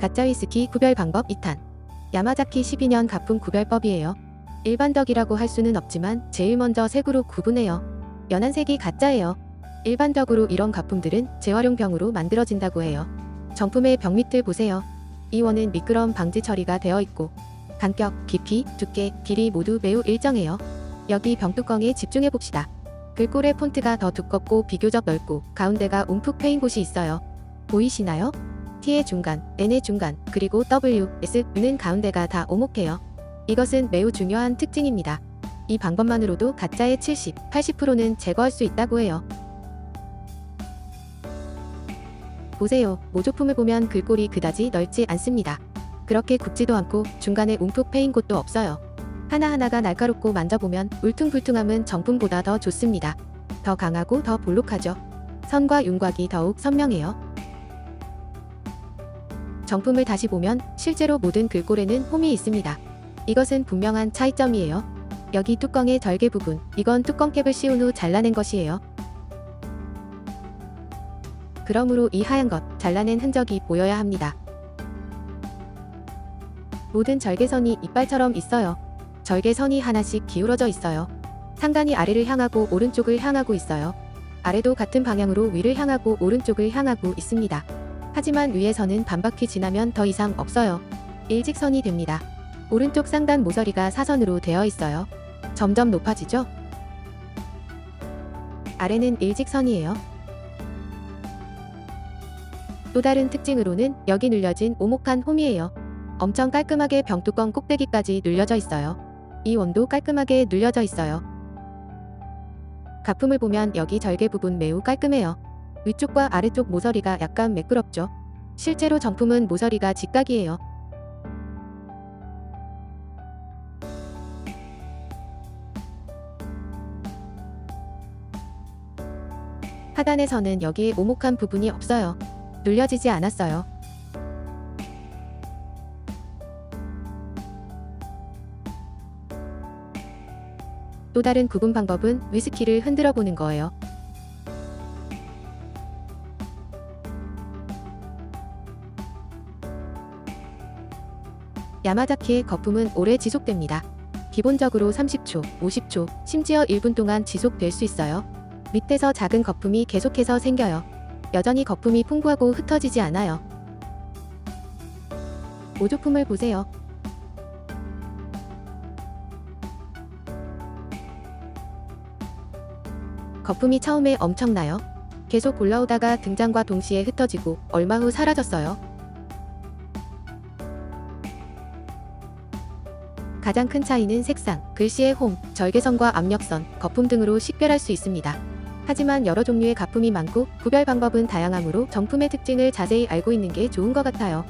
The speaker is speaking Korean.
가짜 위스키 구별 방법 2탄. 야마자키 12년 가품 구별법이에요. 일반적이라고 할 수는 없지만 제일 먼저 색으로 구분해요. 연한 색이 가짜예요. 일반적으로 이런 가품들은 재활용 병으로 만들어진다고 해요. 정품의 병 밑을 보세요. 이 원은 미끄럼 방지 처리가 되어 있고 간격, 깊이, 두께, 길이 모두 매우 일정해요. 여기 병뚜껑에 집중해 봅시다. 글꼴의 폰트가 더 두껍고 비교적 넓고 가운데가 움푹 패인 곳이 있어요. 보이시나요? T의 중간, N의 중간, 그리고 W, S는 가운데가 다 오목해요. 이것은 매우 중요한 특징입니다. 이 방법만으로도 가짜의 70, 80%는 제거할 수 있다고 해요. 보세요. 모조품을 보면 글꼴이 그다지 넓지 않습니다. 그렇게 굽지도 않고 중간에 움푹 패인 곳도 없어요. 하나하나가 날카롭고 만져보면 울퉁불퉁함은 정품보다 더 좋습니다. 더 강하고 더 볼록하죠. 선과 윤곽이 더욱 선명해요. 정품을 다시 보면 실제로 모든 글꼴에는 홈이 있습니다. 이것은 분명한 차이점이에요. 여기 뚜껑의 절개 부분, 이건 뚜껑캡을 씌운 후 잘라낸 것이에요. 그러므로 이 하얀 것, 잘라낸 흔적이 보여야 합니다. 모든 절개선이 이빨처럼 있어요. 절개선이 하나씩 기울어져 있어요. 상단이 아래를 향하고 오른쪽을 향하고 있어요. 아래도 같은 방향으로 위를 향하고 오른쪽을 향하고 있습니다. 하지만 위에서는 반바퀴 지나면 더 이상 없어요. 일직선이 됩니다. 오른쪽 상단 모서리가 사선으로 되어 있어요. 점점 높아지죠? 아래는 일직선이에요. 또 다른 특징으로는 여기 눌려진 오목한 홈이에요. 엄청 깔끔하게 병뚜껑 꼭대기까지 눌려져 있어요. 이 원도 깔끔하게 눌려져 있어요. 가품을 보면 여기 절개 부분 매우 깔끔해요. 위쪽과 아래쪽 모서리가 약간 매끄럽죠. 실제로 정품은 모서리가 직각이에요. 하단에서는 여기에 오목한 부분이 없어요. 눌려지지 않았어요. 또 다른 구분 방법은 위스키를 흔들어 보는 거예요. 야마자키의 거품은 오래 지속됩니다. 기본적으로 30초, 50초, 심지어 1분 동안 지속될 수 있어요. 밑에서 작은 거품이 계속해서 생겨요. 여전히 거품이 풍부하고 흩어지지 않아요. 모조품을 보세요. 거품이 처음에 엄청나요. 계속 올라오다가 등장과 동시에 흩어지고 얼마 후 사라졌어요. 가장 큰 차이는 색상, 글씨의 홈, 절개선과 압력선, 거품 등으로 식별할 수 있습니다. 하지만 여러 종류의 가품이 많고 구별 방법은 다양하므로 정품의 특징을 자세히 알고 있는 게 좋은 것 같아요.